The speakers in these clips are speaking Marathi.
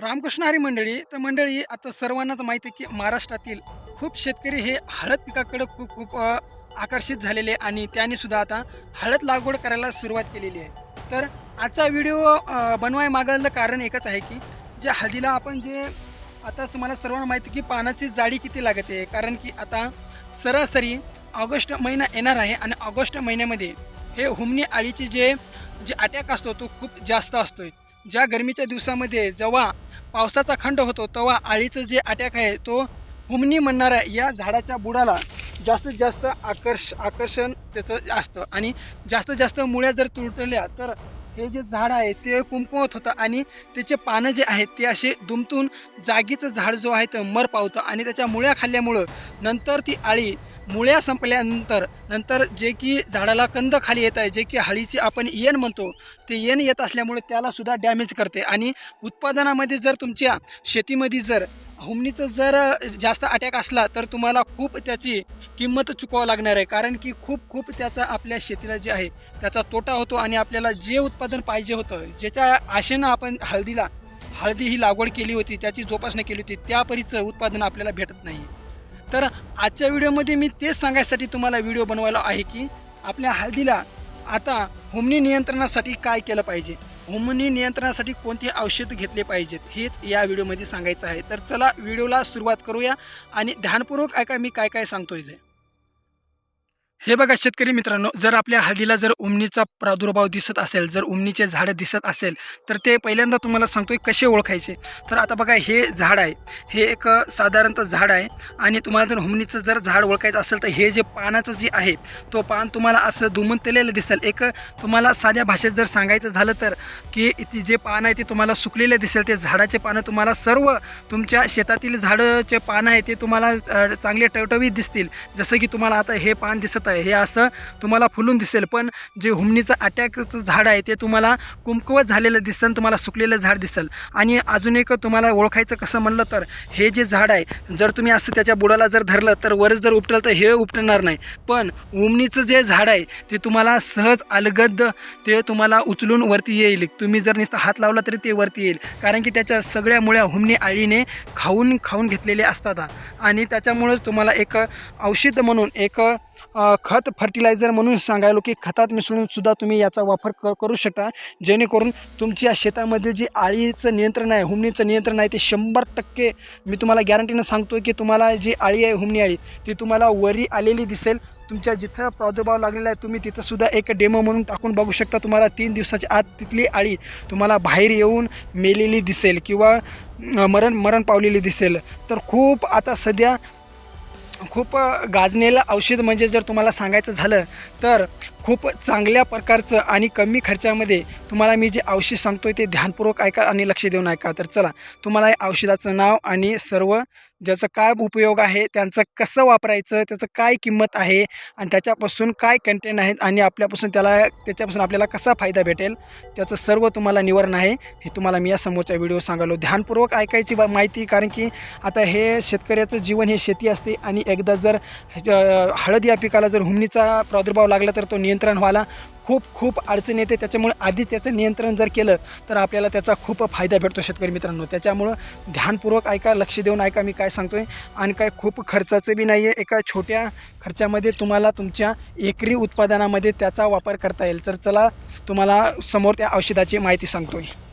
रामकृष्ण हरी मंडळी तर मंडळी आता सर्वांनाच माहिती आहे की महाराष्ट्रातील खूप शेतकरी हे हळद पिकाकडे खूप खूप आकर्षित झालेले आहे आणि त्याने सुद्धा आता हळद लागवड करायला सुरुवात केलेली आहे. तर आजचा व्हिडिओ बनवाय मागलं कारण एकच आहे की जे हळदीला आपण जे आता तुम्हाला सर्वांना माहिती आहे की पानाची जाडी किती लागते कारण की आता सरासरी ऑगस्ट महिना येणार आहे आणि ऑगस्ट महिन्यामध्ये हे हुमणी आळीची जे जे अटॅक असतो तो खूप जास्त असतोय. ज्या गरमीच्या दिवसामध्ये जेव्हा पावसाचा खंड होतो तेव्हा आळीचं जे अटॅक आहे तो हुमनी म्हणणाऱ्या या झाडाच्या बुडाला जास्तीत जास्त आकर्ष आकर्षण त्याचं असतं. आणि जास्तीत जास्त मुळ्या जर तुटल्या तर हे जे झाड आहे ते कुंपवत होतं. आणि त्याचे पानं जे आहेत ते असे दुमतून जागीचं झाड जो आहे ते मर पावतं. आणि त्याच्या मुळ्या खाल्ल्यामुळं नंतर ती आळी मुळ्या संपल्यानंतर नंतर जे की झाडाला कंद खाली येत आहे जे की हळीची आपण येण म्हणतो ते येण येत असल्यामुळे त्याला सुद्धा डॅमेज करते. आणि उत्पादनामध्ये जर तुमच्या शेतीमध्ये जर हुमणीचं जर जास्त अटॅक असला तर तुम्हाला खूप त्याची किंमत चुकवावं लागणार आहे. कारण की खूप खूप त्याचा आपल्या शेतीला जे आहे त्याचा तोटा होतो आणि आपल्याला जे उत्पादन पाहिजे होतं ज्याच्या आशेनं आपण हळदीला हळदी ही लागवड केली होती त्याची जोपासना केली होती त्या परीचं उत्पादन आपल्याला भेटत नाही. तर आजच्या व्हिडिओमध्ये मी तेच सांगायसाठी तुम्हाला व्हिडिओ बनवायला आहे की आपल्या हळदीला आता हुमणी नियंत्रणासाठी काय केलं पाहिजे? होमनी नियंत्रणासाठी कोणते औषध घेतले पाहिजेत? हेच या व्हिडिओमध्ये सांगायचं आहे. तर चला व्हिडिओला सुरुवात करूया आणि ध्यानपूर्वक ऐका मी काय काय सांगतो इथे हे बघा शेतकरी मित्रांनो जर आपल्या हळदीला जर उमणीचा प्रादुर्भाव दिसत असेल जर उमणीचे झाडं दिसत असेल तर ते पहिल्यांदा तुम्हाला सांगतो कसे ओळखायचे? तर आता बघा हे झाड आहे. हे एक साधारणतः झाड आहे आणि तुम्हाला जर उमनीचं जर झाड ओळखायचं असेल तर हे जे पानाचं जे आहे तो पान तुम्हाला असं दुमंतलेलं दिसेल. एक तुम्हाला साध्या भाषेत जर सांगायचं झालं तर की ती जे पान आहे ते तुम्हाला सुकलेलं दिसेल. ते झाडाचे पानं तुम्हाला सर्व तुमच्या शेतातील झाडं पानं आहे ते तुम्हाला चांगले टवटवीत दिसतील. जसं की तुम्हाला आता हे पान दिसत आहे. हे असं तुम्हाला फुलून दिसेल पण जे हुमणीचं अटॅकचं झाड आहे ते तुम्हाला कुमकुवत झालेलं दिसेल तुम्हाला सुकलेलं झाड दिसेल. आणि अजून एक तुम्हाला ओळखायचं कसं म्हणलं तर हे जे झाड आहे जर तुम्ही असं त्याच्या बुडाला जर धरलं तर वरच जर उपटलं तर हे उपटणार नाही. पण उमणीचं जे झाड आहे ते तुम्हाला सहज अलगद ते तुम्हाला उचलून वरती येईल. तुम्ही जर नुसतं हात लावला तरी ते वरती येईल. कारण की त्याच्या सगळ्या मुळ्या हुमणी आळीने खाऊन खाऊन घेतलेले असतात. आणि त्याच्यामुळंच तुम्हाला एक औषध म्हणून एक खत फर्टिलायझर म्हणून सांगायलो की खतात मिसळूनसुद्धा तुम्ही याचा वापर क करू शकता. जेणेकरून तुमच्या शेतामध्ये जी आळीचं नियंत्रण आहे हुमणीचं नियंत्रण आहे ते शंभर टक्के मी तुम्हाला गॅरंटीनं सांगतो की तुम्हाला जी आळी आहे हुमणी आळी ती तुम्हाला वरी आलेली दिसेल. तुमच्या जिथं प्रादुर्भाव लागलेला आहे तुम्ही तिथंसुद्धा एक डेमो म्हणून टाकून बघू शकता. तुम्हाला तीन दिवसाच्या आत तिथली आळी तुम्हाला बाहेर येऊन मेलेली दिसेल किंवा मरण मरण पावलेली दिसेल. तर खूप आता सध्या खूप गाजनेलं औषध म्हणजे जर तुम्हाला सांगायचं झालं तर खूप चांगल्या प्रकारचं आणि कमी खर्चामध्ये तुम्हाला मी जे औषध सांगतो आहे ते ध्यानपूर्वक ऐका आणि लक्ष देऊन ऐका. तर चला तुम्हाला या औषधाचं नाव आणि सर्व ज्याचं काय उपयोग आहे त्यांचं कसं वापरायचं त्याचं काय किंमत आहे आणि त्याच्यापासून काय कंटेंट आहेत आणि आपल्यापासून त्याला त्याच्यापासून आपल्याला कसा फायदा भेटेल त्याचं सर्व तुम्हाला निवारण आहे. हे तुम्हाला मी या समोरच्या व्हिडिओ सांगालो ध्यानपूर्वक ऐकायची बा- माहिती कारण की आता हे शेतकऱ्याचं जीवन हे शेती असते आणि एकदा जर ह्याच्या- हळद या पिकाला जर हुमणीचा प्रादुर्भाव लागला तर तो नियंत्रण व्हायला खूप खूप अडचण येते. त्याच्यामुळे आधीच त्याचं नियंत्रण जर केलं तर आपल्याला त्याचा खूप फायदा भेटतो शेतकरी मित्रांनो. त्याच्यामुळं ध्यानपूर्वक ऐका लक्ष देऊन ऐका मी काय सांगतो आहे आणि काय खूप खर्चाचं बी नाही आहे एका छोट्या खर्चामध्ये तुम्हाला तुमच्या एकरी उत्पादनामध्ये त्याचा वापर करता येईल. तर चला तुम्हाला समोर त्या औषधाची माहिती सांगतो आहे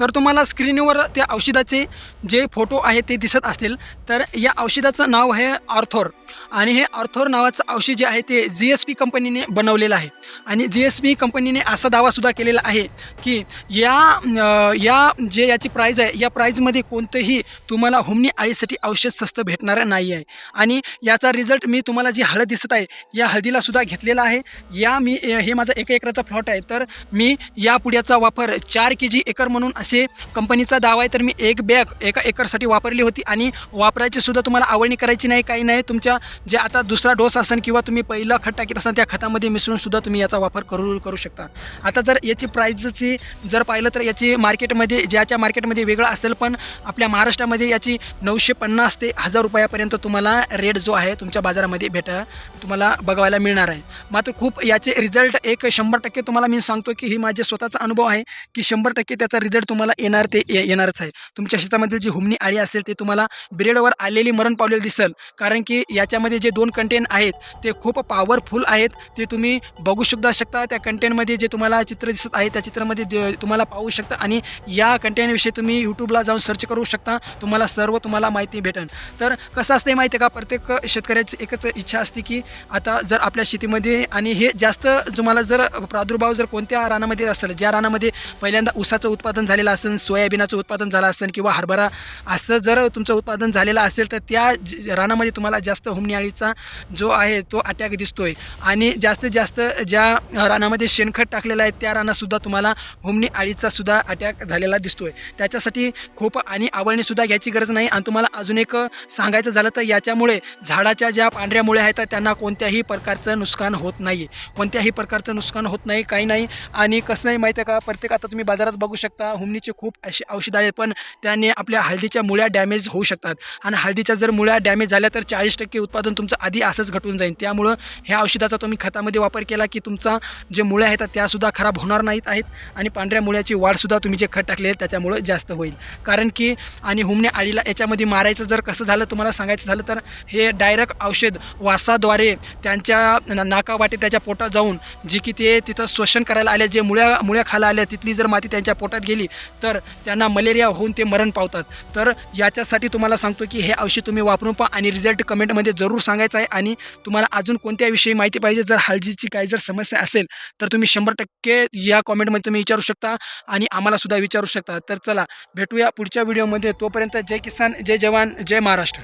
तर तुम्हाला स्क्रीनवर त्या औषधाचे जे फोटो आहे ते दिसत असतील. तर या औषधाचं नाव आहे ऑर्थोर. आणि हे ऑर्थोर नावाचं औषध जे आहे ते जी एस पी कंपनीने बनवलेलं आहे. आणि जी एस पी कंपनीने असा दावासुद्धा केलेला आहे की या या जे याची प्राईज आहे या प्राईजमध्ये कोणतंही तुम्हाला होमनी आळीसाठी औषध स्वस्त भेटणार नाही आहे. आणि याचा रिझल्ट मी तुम्हाला जी हळद दिसत आहे या हळदीला सुद्धा घेतलेला आहे. या मी हे माझा एक एकराचा प्लॉट आहे. तर मी या पुड्याचा वापर चार के जी एकर म्हणून असे कंपनीचा दावा आहे. तर मी एक बॅग एका एकरसाठी वापरली होती आणि वापरायची सुद्धा तुम्हाला आवडणी करायची नाही काही नाही. तुमच्या जे आता दुसरा डोस असेल किंवा तुम्ही पहिला खत टाकीत असाल त्या खतामध्ये मिसळून सुद्धा तुम्ही याचा वापर करू करू शकता. आता जर याची प्राईजची जर पाहिलं तर याची मार्केटमध्ये ज्याच्या मार्केटमध्ये वेगळं असेल पण आपल्या महाराष्ट्रामध्ये याची नऊशे पन्नास ते हजार रुपयापर्यंत तुम्हाला रेट जो आहे तुमच्या बाजारामध्ये भेटा तुम्हाला बघायला मिळणार आहे. मात्र खूप याचे रिझल्ट एक शंभर टक्के तुम्हाला मी सांगतो की ही माझे स्वतःचा अनुभव आहे की शंभर टक्के त्याचा रिझल्ट तुम्हाला येणार ते ये- येणारच आहे. तुमच्या शेतामधील जी हुमणी आळी असेल ते तुम्हाला ब्रेडवर आलेली मरण पावलेली दिसेल. कारण की याच्यामध्ये जे दोन कंटेंट आहेत ते खूप पॉवरफुल आहेत. ते तुम्ही बघू सुद्धा शकता. त्या कंटेंटमध्ये जे तुम्हाला चित्र दिसत आहे त्या चित्रामध्ये तुम्हाला पाहू शकता. आणि या कंटेंटविषयी तुम्ही यूट्यूबला जाऊन सर्च करू शकता. तुम्हाला सर्व तुम्हाला माहिती भेटेल तर कसं असते माहिती आहे का? प्रत्येक शेतकऱ्याची एकच इच्छा असते की आता जर आपल्या शेतीमध्ये आणि हे जास्त तुम्हाला जर प्रादुर्भाव जर कोणत्या रानामध्ये असेल ज्या रानामध्ये पहिल्यांदा ऊसाचं उत्पादन झालेलं असेल सोयाबीनाचं उत्पादन झालं असेल किंवा हरभरा असं जर तुमचं उत्पादन झालेलं असेल तर त्या रानामध्ये तुम्हाला जास्त हुमणी अळीचा जो आहे तो अटॅक दिसतोय. आणि जास्तीत जास्त ज्या रानामध्ये शेणखत टाकलेलं आहे त्या रानातसुद्धा तुम्हाला हुमणी आळीचा सुद्धा अटॅक झालेला दिसतोय. त्याच्यासाठी खूप आणि आवळणीसुद्धा घ्यायची गरज नाही. आणि तुम्हाला अजून एक सांगायचं झालं तर याच्यामुळे झाडाच्या ज्या पांढऱ्या मुळे आहेत त्यांना कोणत्याही प्रकारचं नुकसान होत नाही कोणत्याही प्रकारचं नुकसान होत नाही काही नाही. आणि कसं नाही माहिती आहे का प्रत्येक आता तुम्ही बाजारात बघू शकता जमिनीचे खूप असे औषधं आहेत पण त्याने आपल्या हळदीच्या मुळ्या डॅमेज होऊ शकतात. आणि हळदीच्या जर मुळ्या डॅमेज झाल्या तर चाळीस टक्के उत्पादन तुमचं आधी असंच घटून जाईल. त्यामुळं ह्या औषधाचा तुम्ही खतामध्ये वापर केला की तुमचा जे मुळ्या आहेत त्यासुद्धा खराब होणार नाहीत आहेत आणि पांढऱ्या मुळ्याची वाढसुद्धा तुम्ही जे खत टाकले त्याच्यामुळं जास्त होईल. कारण की आणि हुमण्या आळीला याच्यामध्ये मारायचं जर कसं झालं तुम्हाला सांगायचं झालं तर हे डायरेक्ट औषध वासाद्वारे त्यांच्या नाकावाटे त्याच्या पोटात जाऊन जी की ते तिथं शोषण करायला आले जे मुळ्या मुळ्या खायला आल्या तिथली जर माती त्यांच्या पोटात गेली तर त्यांना मलेरिया होऊन ते मरण पावतात. तर याच्यासाठी तुम्हाला सांगतो की हे औषध तुम्ही वापरून पहा आणि रिझल्ट कमेंटमध्ये जरूर सांगायचं आहे आणि तुम्हाला अजून कोणत्या विषयी माहिती पाहिजे जर हळदीची काही जर समस्या असेल तर तुम्ही शंभर टक्के या कॉमेंटमध्ये तुम्ही विचारू शकता आणि आम्हाला सुद्धा विचारू शकता. तर चला भेटूया पुढच्या व्हिडिओमध्ये. तोपर्यंत जय किसान जय जवान जय महाराष्ट्र.